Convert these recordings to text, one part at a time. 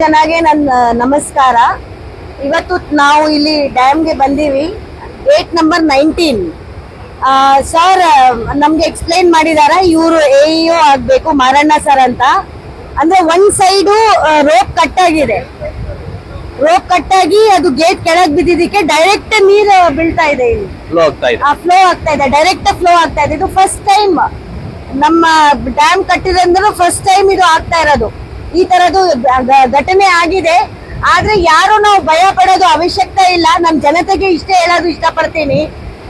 ಚೆನ್ನಾಗಿ ನನ್ನ ನಮಸ್ಕಾರ. ಇವತ್ತು ನಾವು ಇಲ್ಲಿ ಡ್ಯಾಮ್ಗೆ ಬಂದೀವಿ. Gate number nineteen. ಸರ್ ನಮ್ಗೆ ಎಕ್ಸ್ಪ್ಲೈನ್ ಮಾಡಿದಾರ ಇವರು ಎ ಇಒ ಆಗ್ಬೇಕು ಮಾರಣ್ಣ ಸರ್ ಅಂತ. ಅಂದ್ರೆ ಒಂದ್ ಸೈಡು ರೋಪ್ ಕಟ್ ಆಗಿದೆ ರೋಪ್ ಕಟ್ ಆಗಿ ಅದು ಗೇಟ್ ಕೆಳಗೆ ಬಿದ್ದಿದ್ದಕ್ಕೆ ಡೈರೆಕ್ಟ್ ನೀರು ಬೀಳ್ತಾ ಇದೆ ಇಲ್ಲಿ. ಫ್ಲೋ ಆಗ್ತಾ ಇದೆ. ಫ್ಲೋ ಆಗ್ತಾ ಇದೆ. ಡೈರೆಕ್ಟ್ ಫ್ಲೋ ಆಗ್ತಾ ಇದೆ. ಇದು ಫಸ್ಟ್ ಟೈಮ್ ನಮ್ಮ ಡ್ಯಾಮ್ ಕಟ್ಟಿದ್ರೆ ಫಸ್ಟ್ ಟೈಮ್ ಇದು ಆಗ್ತಾ ಇರೋದು. ಈ ತರದ್ದು ಘಟನೆ ಆಗಿದೆ. ಆದ್ರೆ ಯಾರು ನಾವು ಭಯ ಪಡೋದು ಅವಶ್ಯಕತೆ ಇಲ್ಲ. ನಮ್ ಜನತೆಗೆ ಇಷ್ಟೇ ಹೇಳೋದು ಇಷ್ಟಪಡ್ತೀನಿ.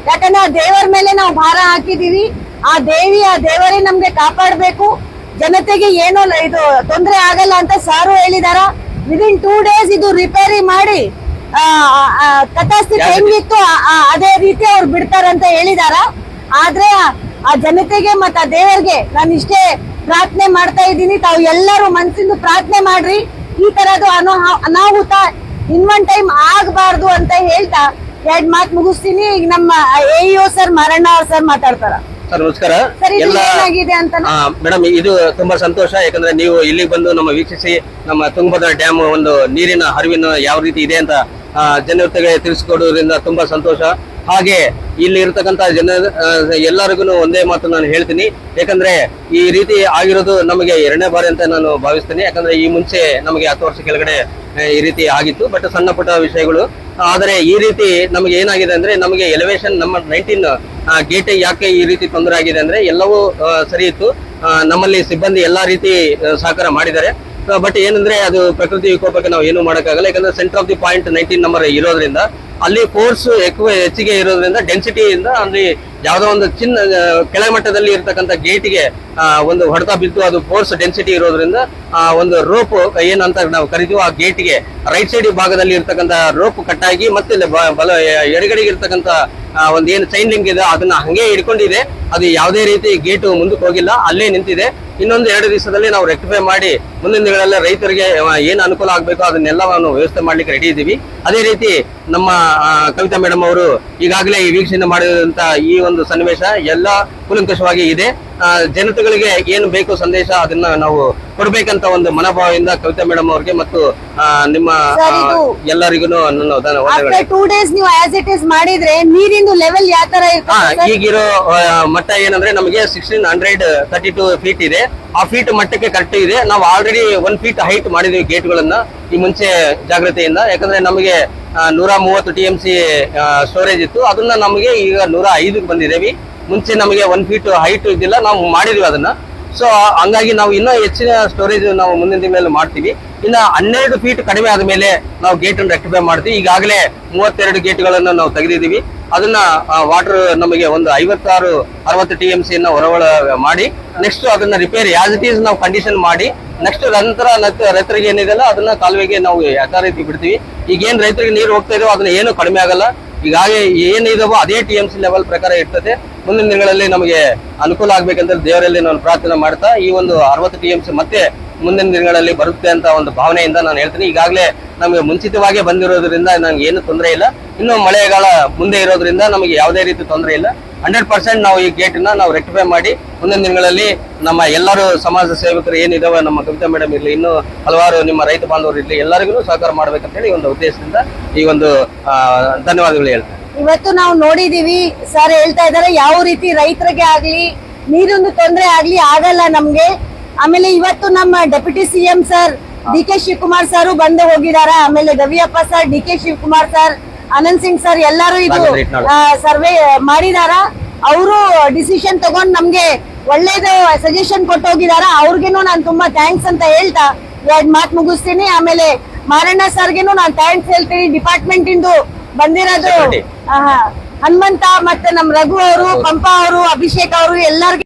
ಯಾಕಂದ್ರೆ ಆ ದೇವರ ಮೇಲೆ ನಾವು ಭಾರ ಹಾಕಿದೀವಿ ಆ ದೇವಿ ಆ ದೇವರೇ ನಮ್ಗೆ ಕಾಪಾಡ್ಬೇಕು. ಜನತೆಗೆ ಏನೋ ಇದು ತೊಂದರೆ ಆಗಲ್ಲ ಅಂತ ಸಾರು ಹೇಳಿದಾರ. ವಿದಿನ್ ಟೂ ಡೇಸ್ ಇದು ರಿಪೇರಿ ಮಾಡಿ ಕಥಾಸ್ಥಿತಿ ಹೆಂಗಿತ್ತು ಅದೇ ರೀತಿ ಅವ್ರು ಬಿಡ್ತಾರಂತ ಹೇಳಿದಾರ. ಆದ್ರೆ ಆ- ಆ ಜನತೆಗೆ ಮತ್ತ ಆ ದೇವರಿಗೆ ನಾನು ಇಷ್ಟೇ ಪ್ರಾರ್ಥನೆ ಮಾಡ್ತಾ ಇದ್ದೀನಿ. ತಾವು ಎಲ್ಲರೂ ಮನ್ಸಿಂದ ಪ್ರಾರ್ಥನೆ ಮಾಡ್ರಿ. ಈ ತರದ್ದು ಅನೋ ಅನಾಹುತ ಇನ್ನೊಂದ್ ಟೈಮ್ ಆಗ್ಬಾರ್ದು ಅಂತ ಹೇಳ್ತಾ ಎರಡ್ ಮಾತ್ ಮುಗಿಸ್ತೀನಿ. ಈಗ ನಮ್ಮ ಎಇಒ ಸರ್ ಮಾರಣ್ಣ ಸರ್ ಮಾತಾಡ್ತಾರ. ಸರ್ ನಮಸ್ಕಾರ. ಏನಾಗಿದೆ ಅಂತ ಮೇಡಮ್ ಇದು ತುಂಬಾ ಸಂತೋಷ. ಯಾಕಂದ್ರೆ ನೀವು ಇಲ್ಲಿ ಬಂದು ನಮ್ಮ ವೀಕ್ಷಿಸಿ ನಮ್ಮ ತುಂಗಭದ್ರಾ ಡ್ಯಾಮ್ ಒಂದು ನೀರಿನ ಹರಿವಿನ ಯಾವ ರೀತಿ ಇದೆ ಅಂತ ಜನತೆಗೆ ತಿಳಿಸ್ಕೊಡೋದ್ರಿಂದ ತುಂಬಾ ಸಂತೋಷ. ಹಾಗೆ ಇಲ್ಲಿ ಇರತಕ್ಕಂತ ಜನ ಎಲ್ಲರಿಗೂ ಒಂದೇ ಮಾತು ನಾನು ಹೇಳ್ತೀನಿ. ಯಾಕಂದ್ರೆ ಈ ರೀತಿ ಆಗಿರೋದು ನಮಗೆ ಎರಡನೇ ಬಾರಿ ಅಂತ ನಾನು ಭಾವಿಸ್ತೀನಿ. ಯಾಕಂದ್ರೆ ಈ ಮುಂಚೆ ನಮಗೆ ಹತ್ತು ವರ್ಷ ಕೆಳಗಡೆ ಈ ರೀತಿ ಆಗಿತ್ತು. ಬಟ್ ಸಣ್ಣ ಪುಟ್ಟ ವಿಷಯಗಳು. ಆದರೆ ಈ ರೀತಿ ನಮಗೆ ಏನಾಗಿದೆ ಅಂದ್ರೆ ನಮಗೆ ಎಲಿವೇಶನ್ ನಮ್ಮ ನೈನ್ಟೀನ್ ಗೇಟ್ ಯಾಕೆ ಈ ರೀತಿ ತೊಂದರೆ ಆಗಿದೆ ಅಂದ್ರೆ ಎಲ್ಲವೂ ಸರಿ ಇತ್ತು. ನಮ್ಮಲ್ಲಿ ಸಿಬ್ಬಂದಿ ಎಲ್ಲಾ ರೀತಿ ಸಹಕಾರ ಮಾಡಿದ್ದಾರೆ. ಬಟ್ ಏನಂದ್ರೆ ಅದು ಪ್ರಕೃತಿ ವಿಕೋಪಕ್ಕೆ ನಾವು ಏನು ಮಾಡೋಕ್ಕಾಗಲ್ಲ. ಯಾಕಂದ್ರೆ centre of the point nineteen number ಇರೋದ್ರಿಂದ, ಅಲ್ಲಿ ಫೋರ್ಸ್ ಹೆಚ್ಚಿಗೆ ಇರೋದ್ರಿಂದ ಡೆನ್ಸಿಟಿಯಿಂದ ಅಲ್ಲಿ ಯಾವುದೋ ಒಂದು ಚಿನ್ನ ಕೆಳಮಟ್ಟದಲ್ಲಿ ಇರತಕ್ಕಂಥ ಗೇಟಿಗೆ ಒಂದು ಹೊಡೆತ ಬಿದ್ದು ಅದು ಫೋರ್ಸ್ ಡೆನ್ಸಿಟಿ ಇರೋದ್ರಿಂದ, ಆ, ಒಂದು ರೋಪ್ ಏನಂತ ನಾವು ಕರಿತೀವೋ ಆ ಗೇಟ್ಗೆ ರೈಟ್ ಸೈಡ್ ಭಾಗದಲ್ಲಿ ಇರ್ತಕ್ಕಂಥ ರೋಪ್ ಕಟ್ಟಾಗಿ ಮತ್ತೆ ಬಲ, ಎಡಗಡೆಗೆ ಇರ್ತಕ್ಕಂಥ ಒಂದು ಏನು ಚೈನ್ ಲಿಂಕ್ ಇದೆ, ಅದನ್ನ ಹಂಗೆ ಹಿಡ್ಕೊಂಡಿದೆ. ಅದು ಯಾವುದೇ ರೀತಿ ಗೇಟು ಮುಂದಕ್ಕೆ ಹೋಗಿಲ್ಲ, ಅಲ್ಲೇ ನಿಂತಿದೆ. ಇನ್ನೊಂದು ಎರಡು ದಿವಸದಲ್ಲಿ ನಾವು ರೆಕ್ಟಿಫೈ ಮಾಡಿ ಮುಂದಿನ ದಿನಗಳಲ್ಲಿ ರೈತರಿಗೆ ಏನು ಅನುಕೂಲ ಆಗಬೇಕು ಅದನ್ನೆಲ್ಲ ನಾವು ವ್ಯವಸ್ಥೆ ಮಾಡ್ಲಿಕ್ಕೆ ರೆಡಿ ಇದ್ದೀವಿ. ಅದೇ ರೀತಿ ನಮ್ಮ ಕವಿತಾ ಮೇಡಮ್ ಅವರು ಈಗಾಗಲೇ ಈ ವೀಕ್ಷಣೆ ಮಾಡಿದಂತ ಈ ಒಂದು ಸನ್ನಿವೇಶ ಎಲ್ಲ ಕೂಲಂಕಷವಾಗಿ ಇದೆ. ಜನತೆಗಳಿಗೆ ಏನು ಬೇಕು ಸಂದೇಶ ಅದನ್ನ ನಾವು ಕೊಡ್ಬೇಕಂತ ಒಂದು ಮನೋಭಾವದಿಂದ ಕವಿತಾ ಮೇಡಮ್ ಅವ್ರಿಗೆ ಮತ್ತು ನಿಮ್ಮ ಎಲ್ಲರಿಗೂ ನನ್ನ ಟೂ ಡೇಸ್ ನೀವು ಆಸ್ ಇಟ್ ಇಸ್ ಮಾಡಿದ್ರೆ ನೀರಿಂದು ಲೆವೆಲ್ ಯಾವ ತರ? ಈಗಿರೋ ಮಟ್ಟ ಏನಂದ್ರೆ ನಮಗೆ sixteen hundred thirty two feet ಇದೆ. ಆ ಫೀಟ್ ಮಟ್ಟಕ್ಕೆ ಕರೆಕ್ಟ್ ಇದೆ. ನಾವು ಆಲ್ರೆಡಿ ಒನ್ ಫೀಟ್ ಹೈಟ್ ಮಾಡಿದೀವಿ ಗೇಟ್ಗಳನ್ನ ಈ ಮುಂಚೆ ಜಾಗ್ರತೆಯಿಂದ. ಯಾಕಂದ್ರೆ ನಮಗೆ ನೂರ ಮೂವತ್ತು ಟಿ ಎಂ ಸಿ ಸ್ಟೋರೇಜ್ ಇತ್ತು. ಅದನ್ನ ನಮಗೆ ಈಗ ನೂರ ಐದಕ್ಕೆ ಬಂದಿದ್ದೇವೆ ಮುಂಚೆ ನಮಗೆ ಒನ್ ಫೀಟ್ ಹೈಟ್ ಇದ್ದಿಲ್ಲ, ನಾವು ಮಾಡಿದ್ವಿ ಅದನ್ನ. ಸೊ ಹಂಗಾಗಿ ನಾವು ಇನ್ನೂ ಹೆಚ್ಚಿನ ಸ್ಟೋರೇಜ್ ನಾವು ಮುಂದಿನ ಮೇಲೆ ಮಾಡ್ತೀವಿ. ಇನ್ನು ಹನ್ನೆರಡು ಫೀಟ್ ಕಡಿಮೆ ಆದ ಮೇಲೆ ನಾವು ಗೇಟ್ ಅನ್ನು ರೆಕ್ಟಿಫೈ ಮಾಡ್ತೀವಿ. ಈಗಾಗಲೇ ಮೂವತ್ತೆರಡು ಗೇಟ್ಗಳನ್ನು ನಾವು ತೆಗೆದಿದ್ದೀವಿ. ಅದನ್ನ ವಾಟರ್ ನಮಗೆ ಒಂದು ಐವತ್ತಾರು, ಅರವತ್ತು ಟಿ ಎಂ ಸಿಯನ್ನ ಹೊರವಳ ಮಾಡಿ ನೆಕ್ಸ್ಟ್ ಅದನ್ನ ರಿಪೇರಿ ಆಸ್ ಇಟ್ ಈಸ್ ನಾವು ಕಂಡೀಷನ್ ಮಾಡಿ ನೆಕ್ಸ್ಟ್ ನಂತರ ನತ್- ರೈತರಿಗೆ ಏನಿದೆಲ್ಲ ಅದನ್ನ ಕಾಲುವೆಗೆ ನಾವು ಯಥಾರೀತಿ ಬಿಡ್ತೀವಿ. ಈಗ ಏನ್ ರೈತರಿಗೆ ನೀರು ಹೋಗ್ತಾ ಇದೆಯೋ ಅದನ್ನ ಏನು ಕಡಿಮೆ ಆಗಲ್ಲ. ಈಗಾಗಲೇ ಏನಿದಾವೋ ಅದೇ ಟಿ ಎಂ ಸಿ ಲೆವೆಲ್ ಪ್ರಕಾರ ಇರ್ತದೆ. ಮುಂದಿನ ದಿನಗಳಲ್ಲಿ ನಮಗೆ ಅನುಕೂಲ ಆಗ್ಬೇಕಂತ ದೇವರಲ್ಲಿ ನಾನು ಪ್ರಾರ್ಥನೆ ಮಾಡ್ತಾ ಈ ಒಂದು ಅರವತ್ತು ಟಿ ಎಂ ಸಿ ಮತ್ತೆ ಮುಂದಿನ ದಿನಗಳಲ್ಲಿ ಬರುತ್ತೆ ಅಂತ ಒಂದು ಭಾವನೆಯಿಂದ ನಾನು ಹೇಳ್ತೀನಿ. ಈಗಾಗಲೇ ನಮಗೆ ಮುಂಚಿತವಾಗಿ ಬಂದಿರೋದ್ರಿಂದ ನನಗೆ ಏನು ತೊಂದರೆ ಇಲ್ಲ. ಇನ್ನು ಮಳೆಗಾಲ ಮುಂದೆ ಇರೋದ್ರಿಂದ ನಮಗೆ ಯಾವುದೇ ರೀತಿ ತೊಂದರೆ ಇಲ್ಲ. ಹಂಡ್ರೆಡ್ ಪರ್ಸೆಂಟ್ ನಾವು ಈ ಗೇಟ್ನ ನಾವು ರೆಕ್ಟಿಫೈ ಮಾಡಿ ಮುಂದಿನ ದಿನಗಳಲ್ಲಿ ನಮ್ಮ ಎಲ್ಲರೂ ಸಮಾಜ ಸೇವಕರು ಏನಿದಾವೆ, ನಮ್ಮ ಕವಿತಾ ಮೇಡಮ್ ಇರಲಿ, ಇನ್ನು ಹಲವಾರು ನಿಮ್ಮ ರೈತ ಬಾಂಧವರು ಇರಲಿ ಎಲ್ಲರಿಗೂ ಸಹಕಾರ ಮಾಡ್ಬೇಕಂತ ಹೇಳಿ ಒಂದು ಉದ್ದೇಶದಿಂದ ಈ ಒಂದು ಧನ್ಯವಾದಗಳು ಹೇಳ್ತೇನೆ. ಇವತ್ತು ನಾವು ನೋಡಿದೀವಿ ಸರ್ ಹೇಳ್ತಾ ಇದಾರೆ ಯಾವ ರೀತಿ ರೈತರಿಗೆ ಆಗ್ಲಿ ನೀರೊಂದು ತೊಂದರೆ ಆಗ್ಲಿ ಆಗಲ್ಲ ನಮ್ಗೆ. ಆಮೇಲೆ ಇವತ್ತು ನಮ್ಮ deputy CM sir D K Shivakumar sir ಬಂದು ಹೋಗಿದಾರ. ಆಮೇಲೆ Gaviyappa sir D K Shivakumar sir Anand Singh sir ಎಲ್ಲರೂ ಇದು ಸರ್ವೆ ಮಾಡಿದಾರ. ಅವರು ಡಿಸಿಷನ್ ತಗೊಂಡ್ ನಮ್ಗೆ ಒಳ್ಳೇದು ಸಜೆಷನ್ ಕೊಟ್ಟು ಹೋಗಿದಾರ. ಅವ್ರಿಗೇನು ನಾನು ತುಂಬಾ ಥ್ಯಾಂಕ್ಸ್ ಅಂತ ಹೇಳ್ತಾ ಎರಡ್ ಮಾತು ಮುಗಿಸ್ತೀನಿ. ಆಮೇಲೆ ಮಾರಣ್ಣ ಸರ್ಗೆನು ನಾನು ಥ್ಯಾಂಕ್ಸ್ ಹೇಳ್ತೀನಿ. ಡಿಪಾರ್ಟ್ಮೆಂಟ್ ಇಂದು ಬಂದಿರೋದು. ಹನುಮಂತ ಮತ್ತೆ ನಮ್ ರಘು ಅವರು ಪಂಪ ಅವರು ಅಭಿಷೇಕ್ ಅವರು ಎಲ್ಲರಿಗೂ